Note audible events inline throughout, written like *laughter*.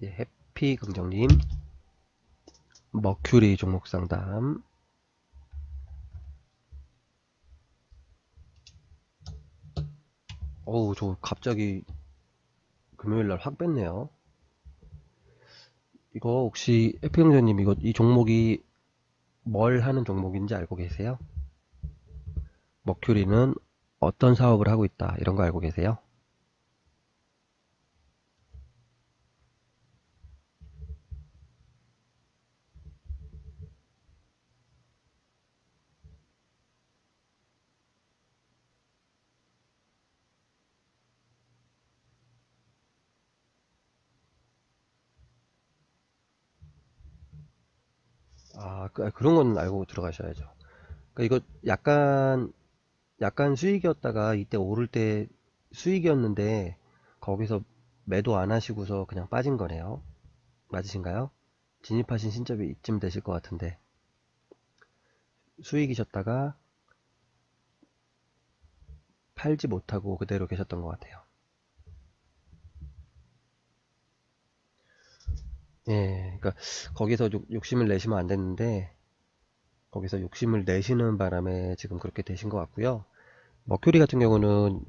예, 해피 긍정님 머큐리 종목 상담 어우 저 갑자기 금요일날 확 뺐네요 이거 혹시 해피 긍정님 이거 이 종목이 뭘 하는 종목인지 알고 계세요? 머큐리는 어떤 사업을 하고 있다 이런 거 알고 계세요? 아, 그, 그런 건 알고 들어가셔야죠. 그러니까 이거 약간, 약간 수익이었다가 이때 오를 때 수익이었는데 거기서 매도 안 하시고서 그냥 빠진 거네요. 맞으신가요? 진입하신 신점이 이쯤 되실 것 같은데 수익이셨다가 팔지 못하고 그대로 계셨던 것 같아요. 예, 그러니까 거기서 욕, 욕심을 내시면 안 됐는데 거기서 욕심을 내시는 바람에 지금 그렇게 되신 것 같고요. 머큐리 같은 경우는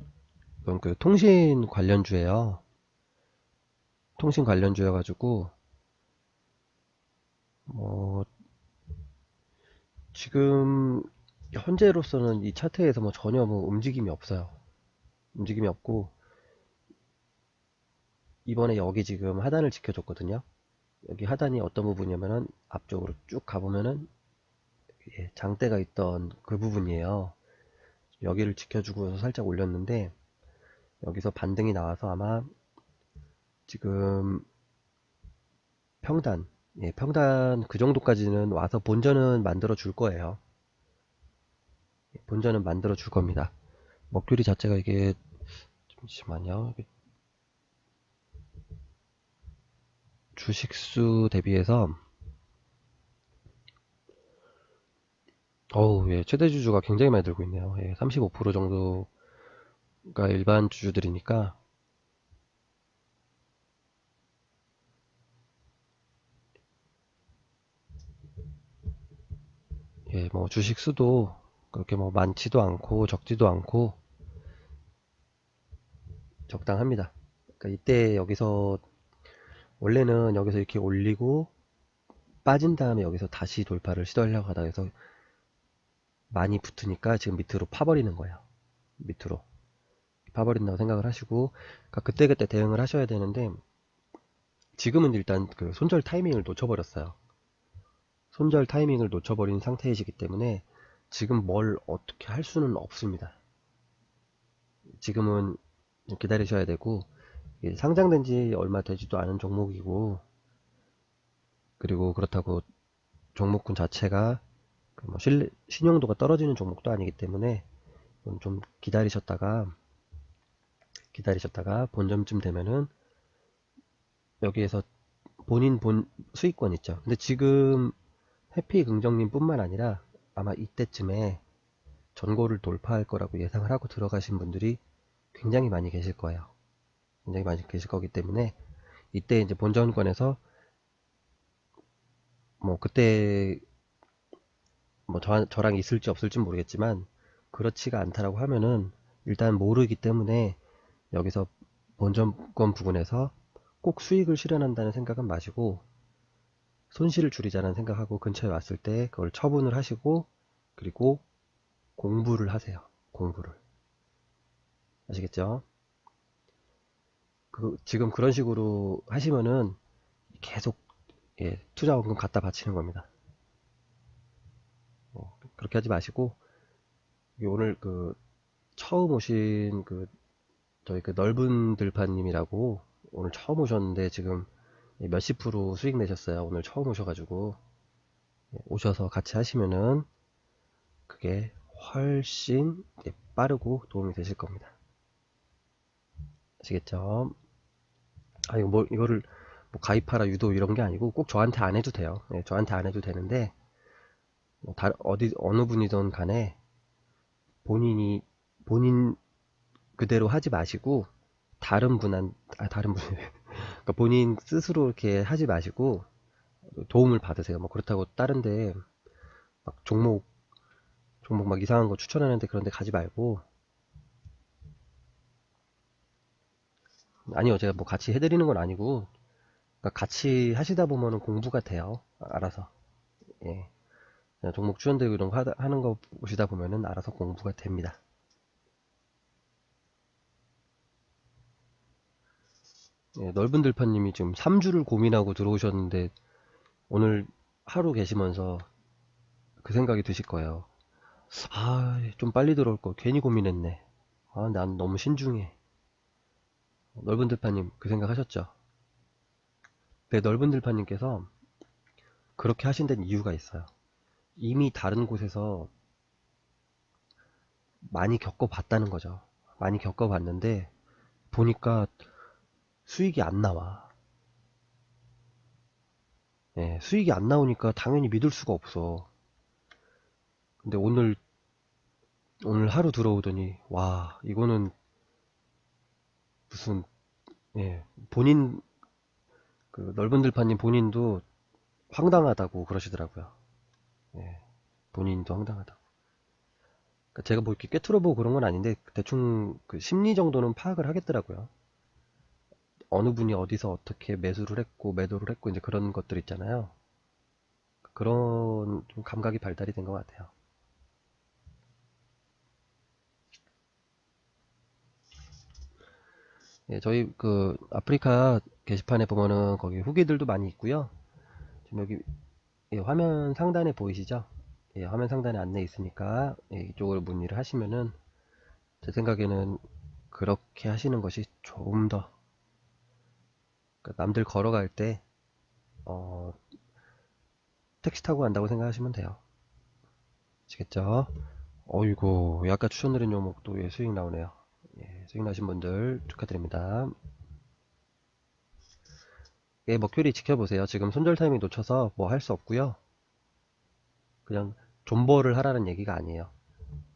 그 통신 관련주예요. 통신 관련주여가지고 뭐 지금 현재로서는 이 차트에서 뭐 전혀 뭐 움직임이 없어요. 움직임이 없고 이번에 여기 지금 하단을 지켜줬거든요. 여기 하단이 어떤 부분이냐면은 앞쪽으로 쭉 가보면은 예, 장대가 있던 그 부분이에요. 여기를 지켜주고서 살짝 올렸는데 여기서 반등이 나와서 아마 지금 평단 예, 평단 그 정도까지는 와서 본전은 만들어 줄 거예요. 예, 본전은 만들어 줄 겁니다. 먹귤이 자체가 이게 잠시만요. 이게 주식수 대비해서 어우 예, 최대 주주가 굉장히 많이 들고 있네요. 예, 35% 정도가 일반 주주들이니까 예, 뭐 주식 수도 그렇게 뭐 많지도 않고 적지도 않고 적당합니다. 그러니까 이때 여기서 원래는 여기서 이렇게 올리고 빠진 다음에 여기서 다시 돌파를 시도하려고 하다 해서 많이 붙으니까 지금 밑으로 파버리는 거예요. 밑으로 파버린다고 생각을 하시고 그러니까 그때그때 대응을 하셔야 되는데 지금은 일단 그 손절 타이밍을 놓쳐버렸어요. 손절 타이밍을 놓쳐버린 상태이시기 때문에 지금 뭘 어떻게 할 수는 없습니다. 지금은 기다리셔야 되고 상장된 지 얼마 되지도 않은 종목이고 그리고 그렇다고 종목군 자체가 그뭐 신용도가 떨어지는 종목도 아니기 때문에 좀 기다리셨다가 기다리셨다가 본점쯤 되면은 여기에서 본인 본 수익권 있죠. 근데 지금 해피 긍정님 뿐만 아니라 아마 이때쯤에 전고를 돌파할 거라고 예상을 하고 들어가신 분들이 굉장히 많이 계실 거예요. 굉장히 많이 계실 거기 때문에 이때 이제 본전권에서 뭐 그때 뭐 저, 저랑 있을지 없을지 모르겠지만 그렇지가 않다라고 하면은 일단 모르기 때문에 여기서 본전권 부분에서 꼭 수익을 실현한다는 생각은 마시고 손실을 줄이자는 생각하고 근처에 왔을 때 그걸 처분을 하시고 그리고 공부를 하세요. 공부를. 아시겠죠? 그, 지금 그런 식으로 하시면은 계속 예, 투자원금 갖다 바치는 겁니다. 어, 그렇게 하지 마시고 오늘 그 처음 오신 그 저희 그 넓은 들판님이라고 오늘 처음 오셨는데 지금 몇십 프로 수익 내셨어요. 오늘 처음 오셔가지고 예, 오셔서 같이 하시면은 그게 훨씬 예, 빠르고 도움이 되실 겁니다. 아시겠죠? 아 이거 뭐 이거를 뭐 가입하라 유도 이런 게 아니고 꼭 저한테 안 해도 돼요. 예, 저한테 안 해도 되는데 뭐 다, 어디 어느 분이든 간에 본인이 본인 그대로 하지 마시고 다른 분한 아 다른 분 *laughs* 그러니까 본인 스스로 이렇게 하지 마시고 도움을 받으세요. 뭐 그렇다고 다른데 막 종목 종목 막 이상한 거 추천하는데 그런데 가지 말고 아니요 제가 뭐 같이 해드리는 건 아니고 그러니까 같이 하시다 보면은 공부가 돼요. 알아서 예 종목 추천되고 이런 거 하다- 하는 거 보시다 보면은 알아서 공부가 됩니다. 예, 넓은 들판님이 지금 3주를 고민하고 들어오셨는데 오늘 하루 계시면서 그 생각이 드실 거예요. 아, 좀 빨리 들어올 걸 괜히 고민했네. 아, 난 너무 신중해. 넓은 들판님 그 생각 하셨죠? 네, 넓은 들판님께서 그렇게 하신 데는 이유가 있어요. 이미 다른 곳에서 많이 겪어봤다는 거죠. 많이 겪어봤는데 보니까 수익이 안 나와. 예, 수익이 안 나오니까 당연히 믿을 수가 없어. 근데 오늘, 오늘 하루 들어오더니, 와, 이거는 무슨, 예, 본인, 그 넓은 들판님 본인도 황당하다고 그러시더라고요. 예, 본인도 황당하다고. 그러니까 제가 뭐 이렇게 꿰뚫어보고 그런 건 아닌데, 대충 그 심리 정도는 파악을 하겠더라고요. 어느 분이 어디서 어떻게 매수를 했고 매도를 했고 이제 그런 것들 있잖아요. 그런 좀 감각이 발달이 된 것 같아요. 예, 저희 그 아프리카 게시판에 보면은 거기 후기들도 많이 있고요. 지금 여기 예, 화면 상단에 보이시죠? 예, 화면 상단에 안내 있으니까 예, 이쪽으로 문의를 하시면은 제 생각에는 그렇게 하시는 것이 조금 더 그러니까 남들 걸어갈 때 어, 택시 타고 간다고 생각하시면 돼요. 아시겠죠? 어이구, 아까 추천드린 종목도 예, 수익 나오네요. 예, 나신 분들 축하드립니다. 예, 먹교리 지켜보세요. 지금 손절 타이밍 놓쳐서 뭐 할 수 없고요. 그냥 존버를 하라는 얘기가 아니에요.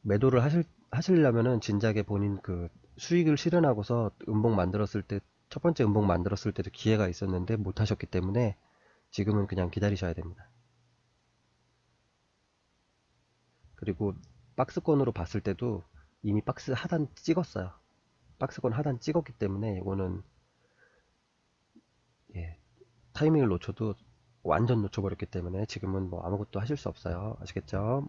매도를 하실, 하시려면은 진작에 본인 그 수익을 실현하고서 음봉 만들었을 때 첫 번째 음봉 만들었을 때도 기회가 있었는데 못 하셨기 때문에 지금은 그냥 기다리셔야 됩니다. 그리고 박스권으로 봤을 때도 이미 박스 하단 찍었어요. 박스권 하단 찍었기 때문에 이거는 예, 타이밍을 놓쳐도 완전 놓쳐버렸기 때문에 지금은 뭐 아무것도 하실 수 없어요. 아시겠죠?